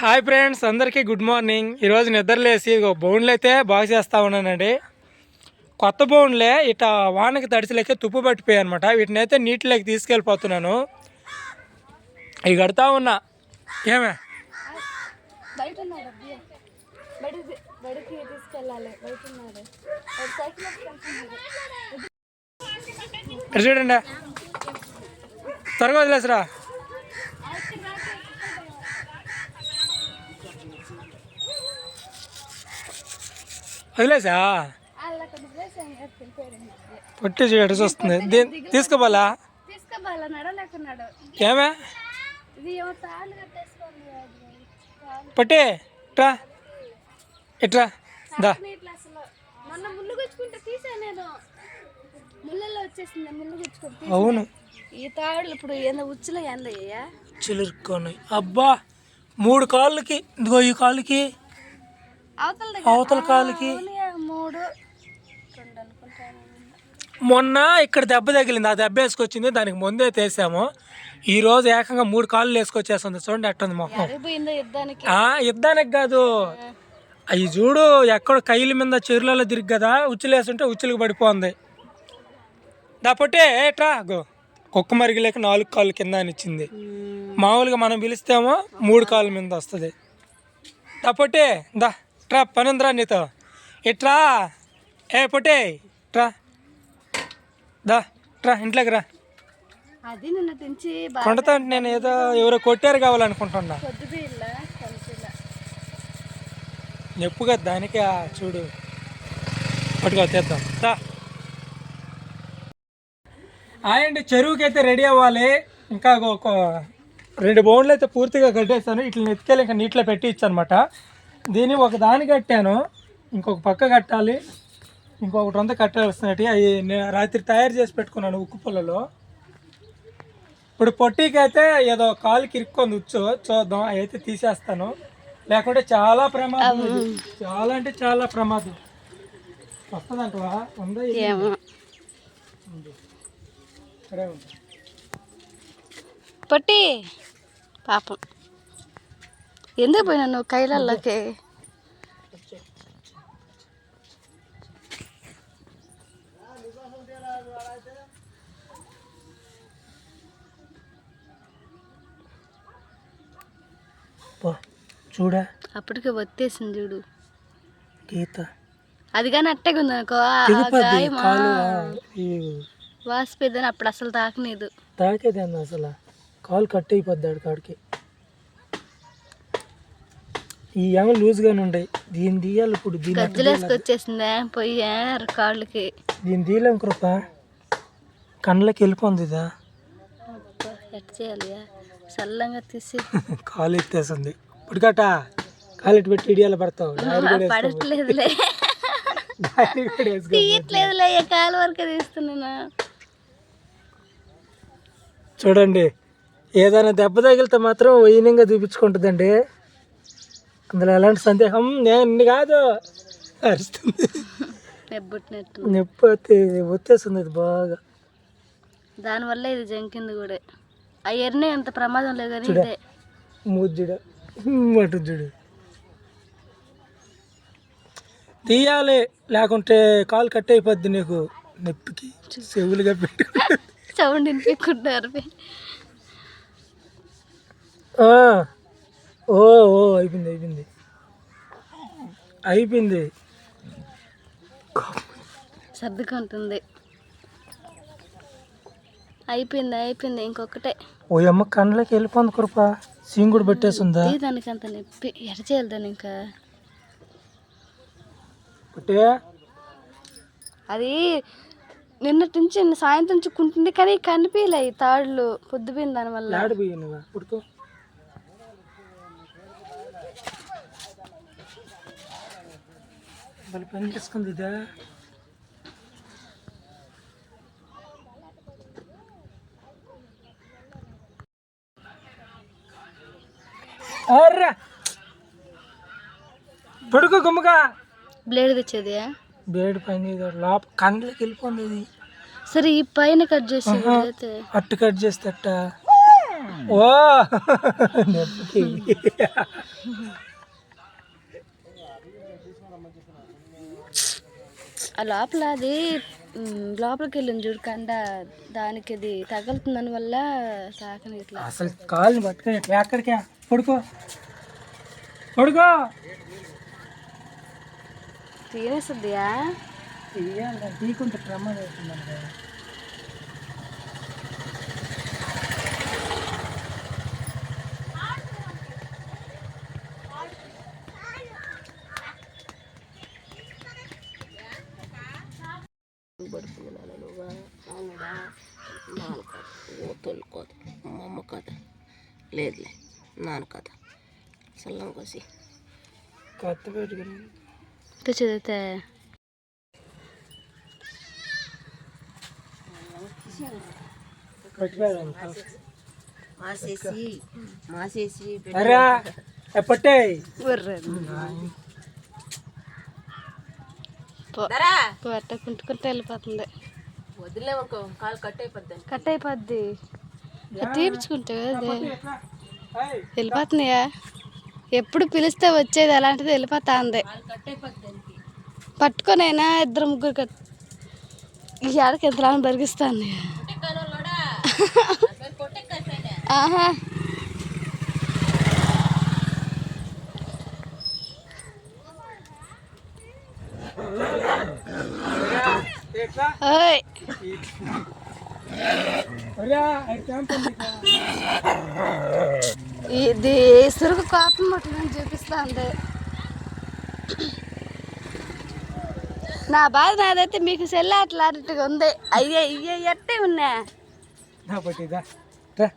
Hi friends అందరికీ good morning. ఈరోజు నిద్రలేసి ఇగో బౌండ్లు అయితే బాగా చేస్తూ ఉన్నానండి. కొత్త బౌండ్లే ఇట వానకి తడిసిలేక తుప్పు పట్టిపోయాయి అనమాట వీటిని అయితే నీటిలోకి తీసుకెళ్ళిపోతున్నాను. ఇవి కడతా ఉన్నా. ఏమే? చూడండి. త్వరగా వదిలేసరా. వదిలేసా. పొట్టి చూడు వస్తుంది. నడవలేకున్నాడు ఏమే? పొట్టి ఇట్రా ఇట్రా దా. అవును. ఈ తాళ్ళు ఇప్పుడు ఏందో ఉచ్చులో ఏందయ్యా చిలురుకొని. అబ్బా మూడు కాళ్ళకి ఇదిగో ఈ కాళ్ళకి అవతల కాళ్ళకి. అవునయ్య, మూడు. రెండు అనుకుంటాను మొన్న ఇక్కడ దెబ్బ తగిలింది. ఆ దెబ్బ వేసుకొచ్చింది. దానికి ముందే తీసాము. ఈ రోజు ఏకంగా మూడు కాళ్ళు వేసుకొచ్చేస్తుంది. చూడండి ఎట్టుంది మొహం. అరిగిపోయిందో యుద్ధానికి? ఆ యుద్ధానికి కాదు. అవి చూడు ఎక్కడ కైల మీద చెరువులలో తిరిగి కదా ఉచ్చులేస్తుంటే ఉచ్చులకు పడిపోతుంది దాపట్టే ఏట్రా? గో కుక్క మరిగిలేక నాలుగు కాళ్ళు కింద అని ఇచ్చింది. మామూలుగా మనం పిలిస్తేమో మూడు కాళ్ళ మీద వస్తుంది. దాపట్టే దా ట్రా పని ఉందిరా నీతో. ఇట్రా ఏ పొట్టే ట్రా దా ట్రా ఇంట్లోకి రా. అది నిన్న తెంచి బాగా కొండతా నేను ఏదో ఎవరో కొట్టారు కావాలనుకుంటున్నా. కలిసిల నొప్పుగా దానికి చూడు. పట్టుకో తెద్దాం. దా. ఆయండి చెరువుకి అయితే రెడీ అవ్వాలి. ఇంకా ఒక రెండు బౌండ్లు అయితే పూర్తిగా కట్టేస్తాను ఇట్లా ఎత్తుకెళ్ళి ఇంకా నీటిలో పెట్టి ఇచ్చనమాట. దీన్ని ఒక దాని కట్టాను. ఇంకొక పక్క కట్టాలి ఇంకొకటి అంతా కట్టాల్సినట్టు అవి నేను రాత్రి తయారు చేసి పెట్టుకున్నాను ఉక్కు పుల్లలో. ఇప్పుడు పొట్టికి అయితే ఏదో కాలుకి ఇరుక్కొని ఉచ్చు చూద్దాం అవి అయితే తీసేస్తాను. లేకుంటే చాలా ప్రమాదం. చాలా అంటే చాలా ప్రమాదం. వస్తుందంటవా. ఇక్కడే ఉంది. పొట్టి! పాపం. ఎందుకు పోయినా నువ్వు కైలల్లోకి చూడా. అప్పటికే వచ్చేసింది చూడు. గీత. అది కానీ అట్టగా ఉంది అనుకో. వాసిపోద్దని అప్పుడు అసలు తాకనీదు తాకేదేంది అసలు. కాలు కట్ అయిపోద్ది కాడికి. ఈ ఏమో లూజ్గానే ఉంటాయి దీన్ని తీయాలి ఇప్పుడు దీన్ని అట్ట గజ్జలు వేసుకొచ్చేసిందే? పొయ్యా కాళ్ళకి. దీన్ని తీయలేం కృప. కళ్ళకి వెళ్ళిపోతుంది ఇదా. ఎట్ట చేయాలి చల్లంగా తీసి. కాలు ఎత్తేసింది. ఇప్పుడు కట కాలు ఇటు పెట్టి ఇడియాల పడతావు. పడట్లేదులే. తీయట్లేదులే కాలు వరకే తీస్తున్నా చూడండి ఏదైనా దెబ్బ తగిలితే మాత్రం వైనంగా చూపించుకుంటుందండి. అందులో ఎలాంటి సందేహం? నేను కాదు. అరుస్తుంది. నొప్పి వచ్చి వచ్చేస్తుంది ఇది బాగా. దానివల్ల ఇది జంకింది కూడా. ఆ ఎర్నే అంత ప్రమాదం లేదు కానీ. ఇదే. మటు చూడు తీయాలి లేకుంటే కాలు కట్ అయిపోద్ది నీకు. నొప్పికి చెవులుగా పెట్టుకుంటే సౌండ్ వినిపించుకుంటారు. ఓ ఓ అయిపోయింది అయిపోయింది. అయిపోయింది. సర్దుకుంటుంది. అయిపోయింది అయిపోయింది ఇంకొకటే. ఓ అమ్మ కళ్ళకి వెళ్ళిపోంది కృప. సింగుడు పెట్టేసిందా? దానికి అంత నొప్పి? ఎడ చేయాలి దాన్ని ఇంకా? అంటే అది నిన్నటి నుంచి సాయంత్రం చుక్కుంటుంది కానీ కనిపించలే ఈ తాళ్ళు పొద్దుపోయింది దానివల్ల లాడిపోయి నువ్వు పుడుకో మళ్ళీ పని చేసుకుంది ఇదా? అర్రా. పడుకో గుమ్మగా. బ్లేడ్ తెచ్చేది. బేడు పని లోప కండ్లకి వెళ్ళిపోయింది ఇది సరే ఈ పైన కట్ చేసి అట్టు కట్ చేస్తే అట్ట ఓ ఆ లోపల అది లోపలికి వెళ్ళింది చూడు కండ దానికి అది తగులుతుందని వల్ల సాకని ఇట్లా అసలు కాళ్ళని పట్టుకొని ఎక్కడికి? పడుకో. పడుకో. తినేస్తుందియా తీయాలి తీకుంటే ప్రమాదం అవుతుందండి కోసి కొత్త పెట్టుకుని చదివితే మాసేసి మాసేసి అరా పట్టే కుంటుకుంటే వెళ్ళిపోతుంది వదిలేమనుకో కాలు కట్ అయిపోద్ది కట్ అయిపోద్ది అదే వెళ్ళిపోతున్నాయా ఎప్పుడు పిలిస్తే వచ్చేది అలాంటిది వెళ్ళిపోతా ఉంది పట్టుకొనైనా ఇద్దరు ముగ్గురు కట్ ఈ ఆడకి ఎంతలా బరిగిస్తాను ఆహా. ఓయ్. ఇది సురుకు కోపం పట్టుకుని చూపిస్తుంది నా బాధ నాదైతే మీకు సెల్ అట్లాంటిగా ఉంది. అయ్యే ఇయ్యే ఎట్టే ఉన్నా నా పట్టిదా రా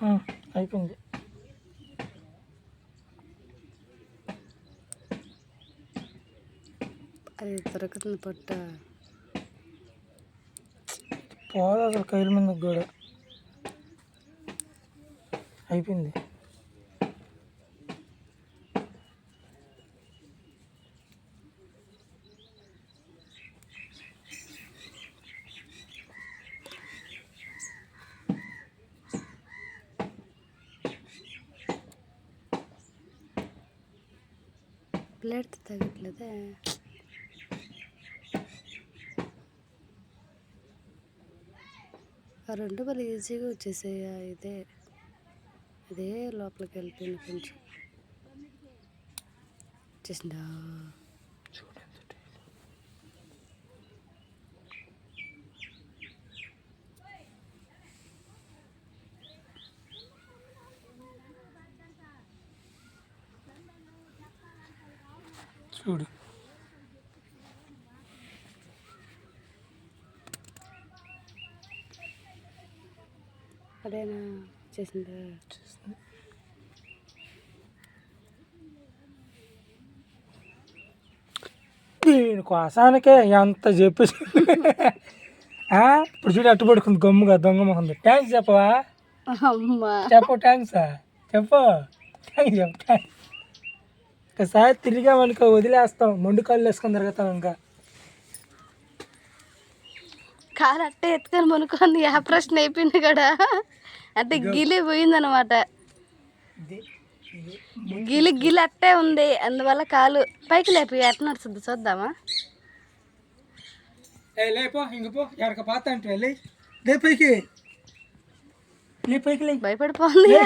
ఆ, అయిపోయింది. అది దొరుకుతుంది పొట్ట. పోదు అసలు కైల మీద కూడా అయిపోయింది. ప్లేట్ తగ్గట్లేదే ఆ రెండు మరి ఈజీగా వచ్చేసాయి ఇదే. అదే లోపలికి వెళ్ళిపోయింది కొంచెం. వచ్చేసిందా? చూడు. అదేనా వచ్చేసిందా దీని కోసానికే ఎంత చెప్పి ఇప్పుడు చూడు అట్టు పడుకుంది గమ్ముగా దొంగ మొహంది థ్యాంక్స్ చెప్పవా? చెప్పు థ్యాంక్స్ చెప్పు. థ్యాంక్స్ చెప్పు. థ్యాంక్స్ ఒకసారి తిరిగామనుకో వదిలేస్తాం. మొండు కాళ్ళు వేసుకొని తిరుగుతాం ఇంకా. కాలు అట్టే ఎత్తుకొని పనుకుంది ఆపరేషన్ అయిపోయింది కూడా అంటే గిలి పోయిందనమాట. గిలి గిలి అట్టే ఉంది. అందువల్ల కాలు పైకి లేపి ఎట్ట నడుస్తుంది చూద్దామా? లేపో ఇంక పో ఎడక పాత అంటే లే లే పైకి. లే పైకి లే. భయపడిపోతుంది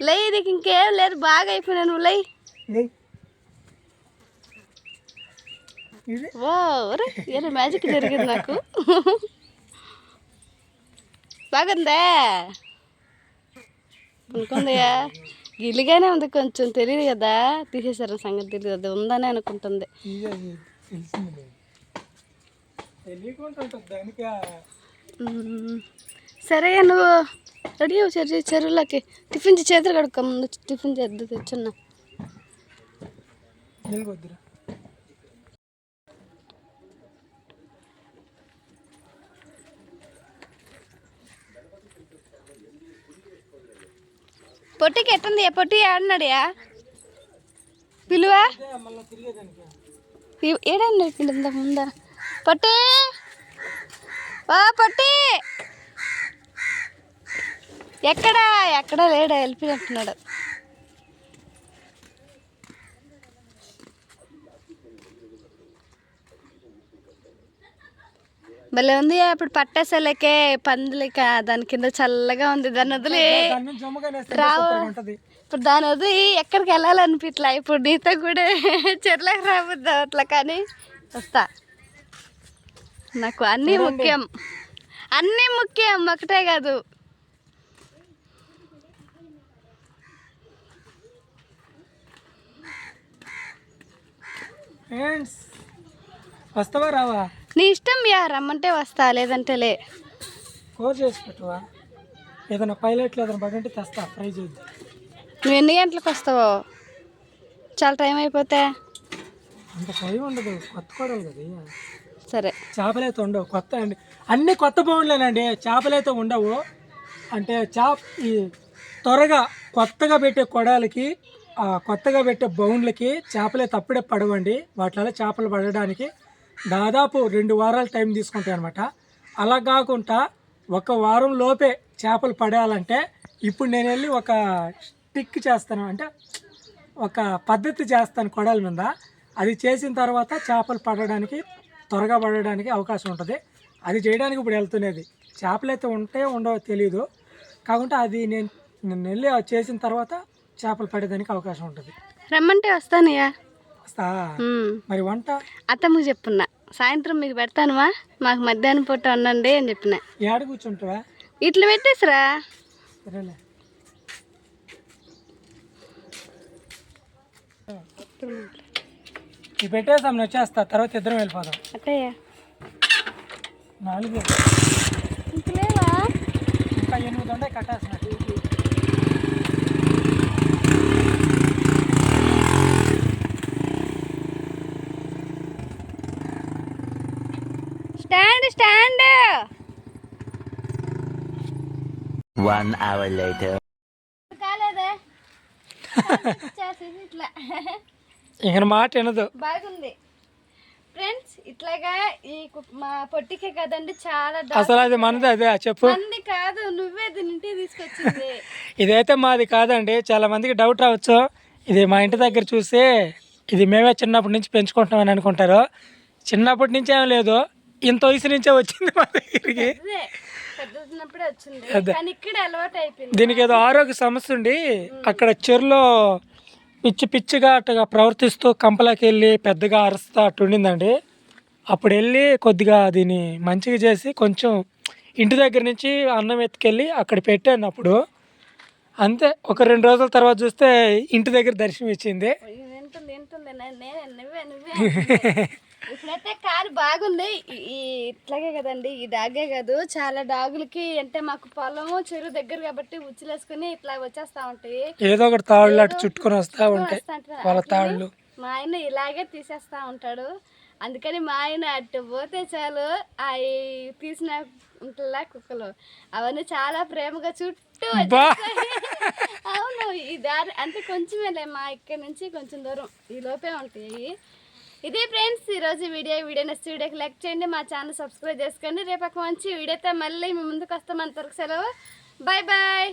లే పైకి పైకి. లే నీకు ఇంకేం లేదు బాగా అయిపోయినా నువ్వు లై. ఏదో మ్యాజిక్ జరిగింది నాకు. బాగుందా? అనుకుందయ్యా గిల్లిగానే ఉంది కొంచెం తెలియదు కదా. తీసేసారు సంగతి తెలియదు అది ఉందని అనుకుంటుంది. తెలియకుండా. సరే నువ్వు రెడీ అవ్వు చెర్రీ చెరువులకి టిఫిన్ చేతులు కడుక్కో ముందు టిఫిన్ చేద్దు తెచ్చున్నా. పొట్టికి ఎట్టుంది? పొట్టి ఆడినాడియా పిలువా? ఏడండి ఇంత ముందా? పొట్టి! వా పొట్టి! ఎక్కడా ఎక్కడా లేడా వెళ్ళిపోయినట్టున్నాడు భలే ఉంది ఇప్పుడు పట్టేసలకే పందులక దాని కింద చల్లగా ఉంది దాన్ని వదిలి దాని వేస్తే రావు. ఇప్పుడు దాని వదిలి ఎక్కడికి వెళ్ళాలనిపించలే ఇప్పుడు నీతో కూడా చెట్లకు రాబోద్దు అట్లా కానీ? వస్తా. నాకు అన్నీ ముఖ్యం. అన్నీ ముఖ్యం ఒకటే కాదు. ఫ్రెండ్స్ వస్తావా రావా? నీ ఇష్టం యా రమ్మంటే వస్తా లేదంటే లే కోర్ చేసి పెట్టువా? ఏదైనా పైలట్లు ఏదైనా పడి ఉంటే తెస్తా ఫ్రై చేద్దాం. నువ్వు ఎన్ని గంటలకు వస్తావో? చాలా టైం అయిపోతే. అంత టైం ఉండదు కొత్త కొడలు కదా సరే. చేపలు అయితే ఉండవు కొత్త అండి. అన్ని కొత్త బౌండ్లేనండి చేపలు అయితే ఉండవు. అంటే చేప ఈ త్వరగా కొత్తగా పెట్టే కొడాలకి కొత్తగా పెట్టే బౌండ్లకి చేపలే తప్పుడే పడవండి. వాటిలో చేపలు పడడానికి దాదాపు రెండు వారాలు టైం తీసుకుంటాయి అనమాట అలా కాకుండా ఒక వారం లోపే చేపలు పడాలంటే ఇప్పుడు నేను వెళ్ళి ఒక స్టిక్ చేస్తాను. అంటే ఒక పద్ధతి చేస్తాను కొడల మీద. అది చేసిన తర్వాత చేపలు పడడానికి త్వరగా పడడానికి అవకాశం ఉంటుంది. అది చేయడానికి ఇప్పుడు వెళ్తున్నది. చేపలు అయితే ఉంటే ఉండవో తెలియదు కాకుండా అది నేను నేను వెళ్ళి అది చేసిన తర్వాత చేపలు పడేదానికి అవకాశం ఉంటుంది. రమ్మంటే వస్తానయ్యా. వస్తా. మరి వంట? అత్తమ్మకి చెప్పున్నా సాయంత్రం మీకు పెడతానుమా? మాకు మధ్యాహ్నం పూట వండండి అని చెప్పిన. ఏడ కూర్చుంటావా? ఇట్లా పెట్టేసిరా. సరేలే. ఇవి పెట్టేసాం నేను వచ్చేస్తా. తర్వాత ఇద్దరం వెళ్ళిపోదాం. అట్టయ్యా నాలుగు. ఇంక ఎనిమిది ఉండే కట్టేస్తున్నా. One hour later. కాలేదే? ఇట్లా. ఇక మాట వినదు. బాగుంది. ఫ్రెండ్స్ ఇట్లాగా ఈ మా పొట్టికే కదండి చాలా అసలు అది మనది అదే చెప్పు. మంది కాదు నువ్వే ఇంటికి తీసుకొచ్చింది. ఇదైతే మాది కాదండి చాలా మందికి డౌట్ రావచ్చు. ఇది మా ఇంటి దగ్గర చూసి ఇది మేమే చిన్నప్పటి నుంచి పెంచుకుంటున్నామని అనుకుంటారు. చిన్నప్పటి నుంచి ఏం లేదు ఇంత వయసు నుంచే వచ్చింది మా దగ్గరికి. అదే పెద్దన్నప్పుడే వచ్చింది. అదే. కానీ ఇక్కడ అలవాటు అయిపోయింది. దీనికి ఏదో ఆరోగ్య సమస్య ఉండి అక్కడ చెరులో పిచ్చి పిచ్చిగా అట్టుగా ప్రవర్తిస్తూ కంపలకి వెళ్ళి పెద్దగా అరుస్తా అట్టు ఉండిందండి. అప్పుడు వెళ్ళి కొద్దిగా దీన్ని మంచిగా చేసి కొంచెం ఇంటి దగ్గర నుంచి అన్నం ఎత్తుకెళ్ళి అక్కడ పెట్టాను అప్పుడు. అంతే ఒక రెండు రోజుల తర్వాత చూస్తే ఇంటి దగ్గర దర్శనం ఇచ్చింది. ఇప్పుడైతే కారు బాగుంది. ఈ- ఇట్లాగే కదండి ఈ డాగే కాదు. చాలా డాగులకి అంటే మాకు పొలము చెరువు దగ్గర కాబట్టి ఉచ్చులేసుకుని ఇట్లా వచ్చేస్తా ఉంటాయి. ఏదో ఒకటి తాళ్ళు అటు చుట్టుకొని వస్తూ ఉంటాయి. వాళ్ళ తాళ్ళు. మా ఆయన ఇలాగే తీసేస్తా ఉంటాడు. అందుకని మా ఆయన అటు పోతే చాలు ఈ తీసిన ఉంటుందా కుక్కలు. అవన్నీ చాలా ప్రేమగా చుట్టూ. అవును ఈ దారి అంటే కొంచెమేలే మా ఇక్కడ నుంచి కొంచెం దూరం. ఈ లోపే ఉంటాయి. ఇది ఫ్రెండ్స్ ఈరోజు వీడియో. వీడియో నచ్చి వీడియోకి లైక్ చేయండి మా ఛానల్ సబ్స్క్రైబ్ చేసుకోండి. రేపు ఒక మంచి వీడియోతో మళ్ళీ మీ ముందుకు వస్తాం. అంతవరకు సెలవు. Bye bye.